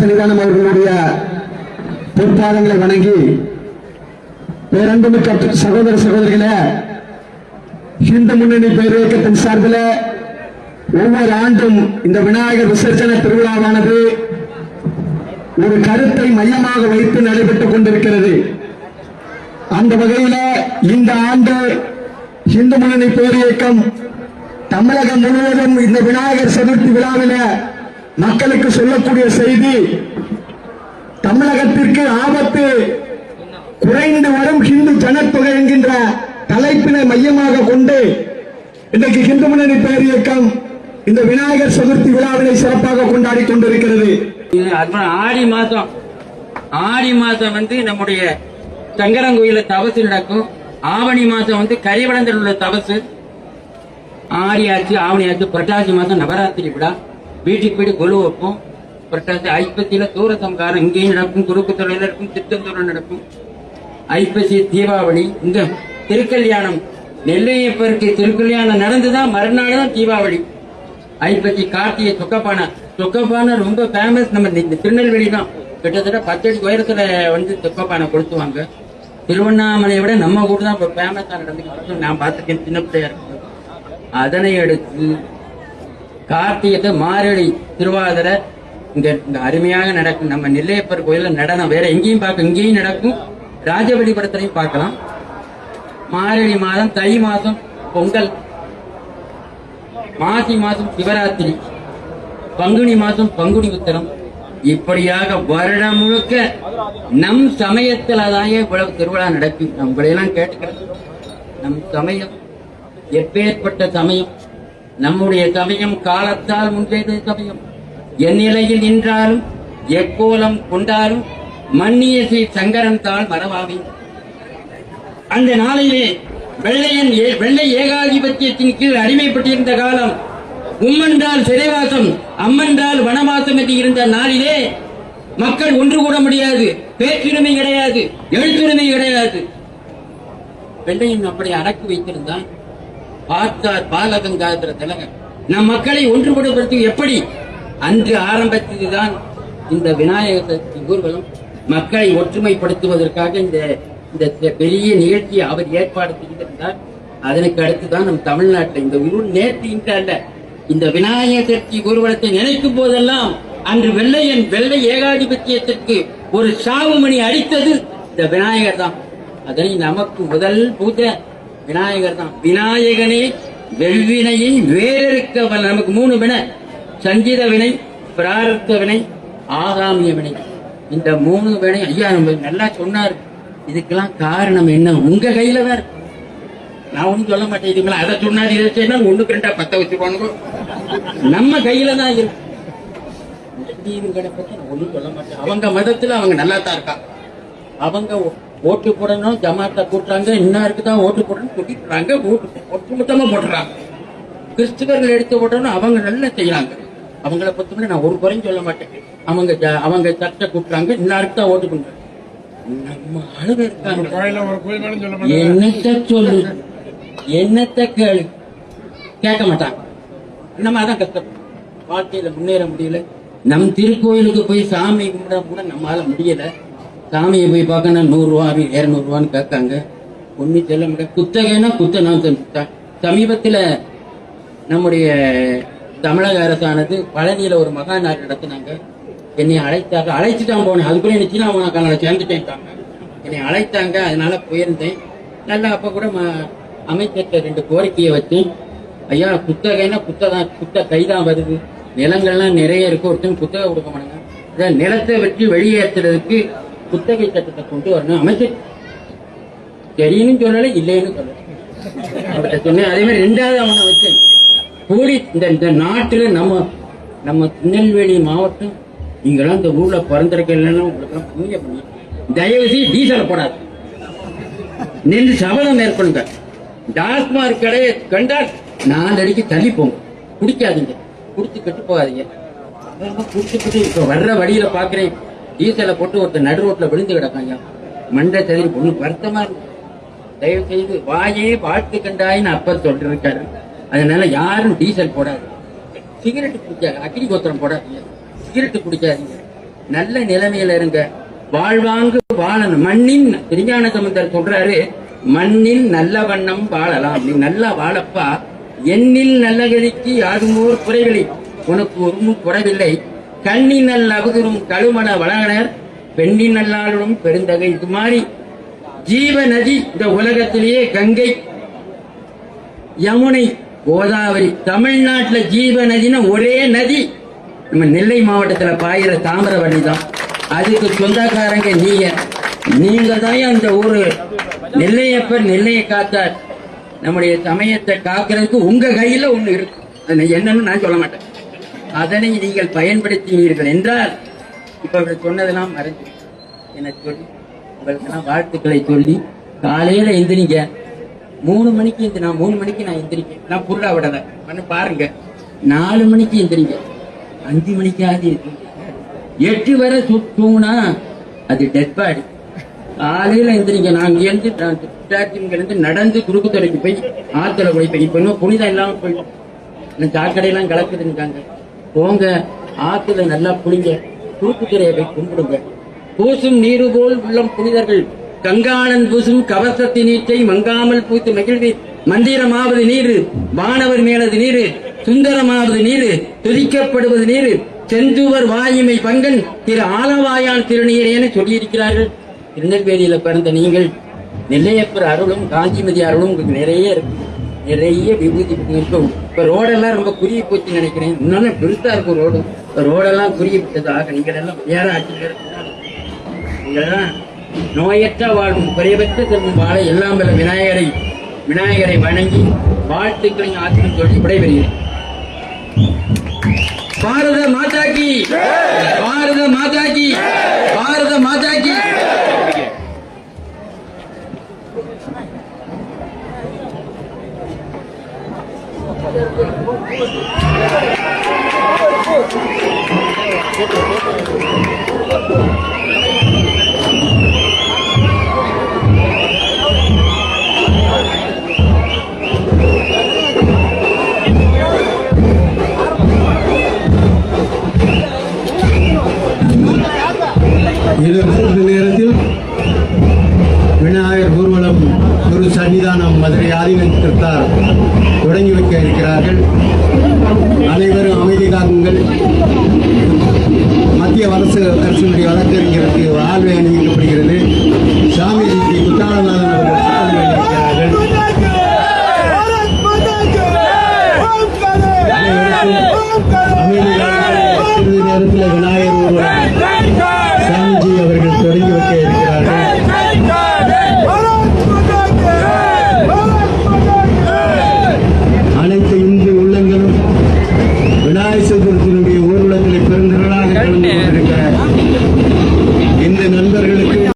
சன்னிதானம் அவர்களுடைய பொற்பாதங்களை வணங்கி பேரன்புமிக்க சகோதர சகோதரிகளே இந்து முன்னணி பேரியக்கத்தின் சார்பில் ஒவ்வொரு ஆண்டும் இந்த விநாயகர் விசர்ஜன திருவிழாவானது ஒரு கருத்தை மையமாக வைத்து நடைபெற்றுக் கொண்டிருக்கிறது. அந்த வகையில இந்த ஆண்டு இந்து முன்னணி பேரியக்கம் தமிழகம் முழுவதும் இந்த விநாயகர் சதுர்த்தி விழாவில மக்களுக்கு சொல்லக்கூடிய செய்தி தமிழகத்திற்கு ஆபத்து. குறைந்து வரும் ஹிந்து ஜனத்தொகை என்கின்ற தலைப்பினை மையமாக கொண்டு இன்றைக்கு ஹிந்து முன்னணி பேரியக்கம் இந்த விநாயகர் சதுர்த்தி விழாவினை சிறப்பாக கொண்டாடி கொண்டிருக்கிறது. ஆடி மாதம். ஆடி மாதம் வந்து நம்முடைய சங்கரங்கோயில தபசு நடக்கும். ஆவணி மாதம் வந்து கரிவளந்தல் உள்ள தபசு ஆடி ஆச்சு ஆவணி ஆச்சு புரட்டாசி மாதம் நவராத்திரி விழா. வீட்டுக்கு வீடு கொலு வைப்போம். புரட்டாசி ஐப்பசியில தூர சம்காரம் இங்கேயும் நடக்கும் குறுக்குத்துறையில இருக்கும் திருச்செந்தூரம் நடக்கும். ஐப்பசி தீபாவளி இந்த திருக்கல்யாணம் நெல்லையப்பருக்கு திருக்கல்யாணம் நடந்துதான் மறுநாள் தான் தீபாவளி. ஐப்பசி கார்த்திகை சொக்கப்பானை. சொக்கப்பானை ரொம்ப ஃபேமஸ் நம்ம இந்த திருநெல்வேலி தான் கிட்டத்தட்ட பத்தடி உயரத்துல வந்து சொக்கப்பானை கொளுத்துவாங்க. திருவண்ணாமலையை விட நம்ம கூட தான் இப்போ ஃபேமஸாக நடந்து நான் பார்த்துருக்கேன் சின்ன பிள்ளையா இருக்கும் அதனை அடுத்து கார்த்திகை மாரடி திருவாதிரை இங்க இந்த அருமையாக நடக்கும் நம்ம நெல்லையப்பர் கோயில நடனம் வேற எங்கேயும் பார்க்க இங்கேயும் நடக்கும். ராஜபடி படத்திலையும் பார்க்கலாம். மாரடி மாதம் தை மாதம் பொங்கல். மாசி மாதம் சிவராத்திரி. பங்குனி மாதம் பங்குனி உத்தரம். இப்படியாக வருடம் முழுக்க நம் சமயத்தில் தான் இவ்வளவு திருவிழா நடக்கும். நம்மளையெல்லாம் கேட்டுக்கிறது நம் சமயம் எப்பேற்பட்ட சமயம். நம்முடைய சமயம் காலத்தால் முன்வைத்த சமயம் என் நிலையில் நின்றாலும் எக்கோலம் கொண்டாலும் மன்னிய ஸ்ரீ சங்கரன் தாள் மறவாமே. அந்த நாளிலே வெள்ளையன் ஏ- வெள்ளை ஏகாதிபத்தியத்தின் கீழ் அடிமைப்பட்டிருந்த காலம் உம்மன்றால் சிறைவாசம் அம்மன்றால் வனவாசம் என்று இருந்த நாளிலே மக்கள் ஒன்று கூட முடியாது பேச்சுரிமை கிடையாது எழுத்துரிமை கிடையாது. வெள்ளையன் அப்படி அடக்கி வைத்திருந்தான். பார்த்தார் பாலகங்காதர திலகன். நம் மக்களை ஒன்றுபடுபடுத்தி எப்படி? அன்று ஆரம்பித்ததுதான் இந்த விநாயகர் சதுர்த்தி ஊர்வலம். மக்களை ஒற்றுமைப்படுத்துவதற்காக இந்த இந்த பெரிய நிகழ்ச்சியை அவர் ஏற்பாடு செய்திருந்தார். அதற்கு அடுத்துதான் நம் தமிழ்நாட்டில் இந்த ஊர் நேற்று இன்று அல்ல. இந்த விநாயகர் சதுர்த்தி ஊர்வலத்தை நினைக்கும் போதெல்லாம் அன்று வெள்ளையன் வெள்ளை ஏகாதிபத்தியத்திற்கு ஒரு சாவு மணி அடித்தது இந்த விநாயகர் தான் அதனை நமக்கு முதல் பூஜை விநாயகர் தான். விநாயகனே வெவ்வினையை வேறறுக்க வல்ல. நமக்கு மூணு வினை. சஞ்சித வினை பிரார்த்த வினை ஆகாமிய வினை. இந்த மூணு வினை ஐயா நம்ம நல்லா சொன்னார். இதுக்கெல்லாம் காரணம் என்ன? உங்க கையில தான் இருக்கு. நான் ஒண்ணும் சொல்ல மாட்டேன். இதுங்களா அதை சொன்னாரு இதை சொன்னா ஒண்ணுக்கு ரெண்டா பத்த வச்சுருவானுங்க நம்ம கையில தான் இருக்கு. நான் ஒண்ணும் சொல்ல மாட்டேன். அவங்க மதத்துல அவங்க நல்லா தான் இருக்காங்க அவங்க ஓட்டு போடணும் ஜமாத்தா கூட்டுறாங்க இன்னாருக்கு தான் ஓட்டு போடணும் கூட்டிட்டுறாங்க ஓட்டு ஒட்டுமொத்தமா போட்டுறாங்க. கிறிஸ்துவர்கள் எடுத்து போட்டோம்னா அவங்க நல்லா செய்யறாங்க. அவங்கள பத்தி நான் ஒரு குறையும் சொல்ல மாட்டேன். அவங்க அவங்க சட்டை கூட்டுறாங்க இன்னாருக்கு தான் ஓட்டு பண்றாங்க நம்ம ஆளுங்க இருக்காங்க. என்னத்த சொல்லு? என்னத்த கேளு? கேட்க மாட்டாங்க. நம்ம அதான் கஷ்டம். வாழ்க்கையில முன்னேற முடியல. நம் திருக்கோயிலுக்கு போய் சாமி கும்பிட கூட நம்மளால முடியல. சாமியை போய் பார்க்கணும் நூறுரூவா இரநூறுவான்னு கேட்காங்க. ஒன்றும் சொல்ல முடியாது. குத்தகைன்னா குத்த நான் சமீபத்தில் சமீபத்துல நம்முடைய தமிழக அரசானது பழனியில் ஒரு மகா நாடு நடத்தினாங்க. என்னை அழைத்தாங்க. அழைச்சிட்டான் போனேன். அதுக்குள்ளே என்ன அவங்க உனக்கான சேர்ந்துட்டேன் என்னை அழைத்தாங்க. அதனால போயிருந்தேன். நல்லா அப்போ கூட ம- அமைச்சர்கிட்ட ரெண்டு கோரிக்கையை வச்சேன். ஐயா குத்தகைன்னா குத்த தான் குத்த கைதான் வருது. நிலங்கள்லாம் நிறைய இருக்கு. ஒருத்தன் குத்தகை கொடுக்க மாட்டாங்க. நிலத்தை வச்சு வெளியேற்றுறதுக்கு குத்தகை சட்டத்தை கொண்டு வரணும். அமைச்சர் சரின்னு சொல்லல இல்லைன்னு சொல்லல. அவர்கிட்ட சொன்னேன் அதே மாதிரி ரெண்டாவது அவனை வச்சு கூடி இந்த இந்த நாட்டுல நம்ம நம்ம திருநெல்வேலி மாவட்டம் நீங்களாம் இந்த ஊர்ல பிறந்திருக்கலன்னா உங்களுக்கு புரிய பண்ணி தயவு செய்து டீசல் போடாது. நின்று சபதம் மேற்கொள்ளுங்க. டாஸ்மாக் கடையை கண்டால் நாலு அடிக்கு தள்ளி போங்க. குடிக்காதீங்க. குடிச்சு கெட்டு போகாதீங்க. அதெல்லாம் குடிச்சுக்கிட்டு இப்ப வர்ற வழியில பாக்குறேன். டீசலை போட்டு ஒருத்தர் நடு ரோட்ல விழுந்து கிடக்காங்க மண்டை தகுதி பொண்ணு வருத்தமா இருக்கு. தயவு செய்து வாயே வாழ்த்து கண்டாயின்னு அப்பர் சொல்லிருக்காரு. அதனால யாரும் டீசல் போடாது. சிகரெட் குடிக்காது அக்னி கோத்திரம் போடாதீங்க. சிகரெட் குடிக்காதீங்க. நல்ல நிலைமையில இருங்க. வாழ்வாங்கு வாழணும். மண்ணின் திருஞான சமுந்தர் சொல்றாரு மண்ணில் நல்ல வண்ணம் வாழலாம். நீ நல்லா வாழப்பா. எண்ணில் நல்ல கதிக்கு யாருமோ குறைவில்லை உனக்கு ஒரு குறைவில்லை. கண்ணினல் நல்ல அகுதுரும் கழுமண வளகனர் பெண்ணின் நல்லாளும் பெருந்தகை. இது மாதிரி ஜீவ நதி இந்த உலகத்திலேயே கங்கை யமுனை கோதாவரி. தமிழ்நாட்டுல ஜீவ நதினா ஒரே நதி. நம்ம நெல்லை மாவட்டத்தில் பாயிற தாமிரவள்ளி தான். அதுக்கு சொந்தக்காரங்க நீங்க. நீங்க தான் அந்த ஊர். நெல்லையப்பர் நெல்லையை காத்தார். நம்முடைய சமயத்தை காக்கிறதுக்கு உங்க கையில ஒண்ணு இருக்கு. என்னன்னு நான் சொல்ல மாட்டேன். அதனை நீங்கள் பயன்படுத்தினீர்கள் என்றால் இப்ப அவர் சொன்னதெல்லாம் மறைஞ்சு என சொல்லி உங்களுக்கெல்லாம் வாழ்த்துக்களை சொல்லி காலையில எந்திரிங்க. மூணு மணிக்கு எந்திரி நான் மூணு மணிக்கு நான் எந்திரிக்கேன் நான் புருடா விடல. பண்ணு பாருங்க. நாலு மணிக்கு எந்திரிங்க. அஞ்சு மணிக்காவது எட்டு வரை சுத்தூனா அது டெட் பாடி காலையில எந்திரிங்க. நான் இருந்து இருந்து நடந்து குறுக்கு துறைக்கு போய் ஆத்துல போய் போய் இப்ப இன்னும் புனிதம் இல்லாம போயிடும். இன்னும் சாக்கடையெல்லாம் கலக்குதுன்னுக்காங்க. போங்க ஆத்துல நல்லா புளிங்க குறுக்கு போய் கும்பிடுங்க. பூசும் நீரு போல் உள்ளம் புனிதர்கள் கங்காளன் பூசும் கவசத்தி நீச்சை மங்காமல் பூத்து மகிழ்வி. மந்திரமாவது நீரு வானவர் மேலது நீரு சுந்தரமாவது நீரு துதிக்கப்படுவது நீரு. செந்துவர் வாயுமை பங்கன் திரு ஆலவாயான் திருநீரேன்னு என சொல்லியிருக்கிறார்கள். திருநெல்வேலியில பிறந்த நீங்கள் நெல்லையப்பர் அருளும் காஞ்சிமதி அருளும் உங்களுக்கு நிறைய இருக்கு. நிறைய விபூதி இருக்கும். இப்ப ரோடெல்லாம் ரொம்ப குறுகி போச்சு நினைக்கிறேன். இன்னும் பெருசா இருக்கும் ரோடு. ரோடெல்லாம் குறுகி விட்டதாக நீங்கள் எல்லாம் வேற ஆட்சி நீங்கள்லாம் நோயற்ற வாழும் குறைவற்ற செல்வம் வாழ எல்லாம் வல்ல விநாயகரை விநாயகரை வணங்கி வாழ்த்துக்களை ஆற்றிலும் சொல்லி விடைபெறுகிறேன். பாரத மாதா கி! பாரத மாதா கி! பாரத மாதா கி! இன்னும் நேரத்தில் விநாயகர் குரு குரு சன்னிதானம் மதுரை ஆதீனத்திற்கார் தொடங்கி வைக்க இருக்கிறார்கள். அனைவரும் அமைதி காக்குங்கள் மத்திய அரசு அரசினுடைய வழக்கறிஞருக்கு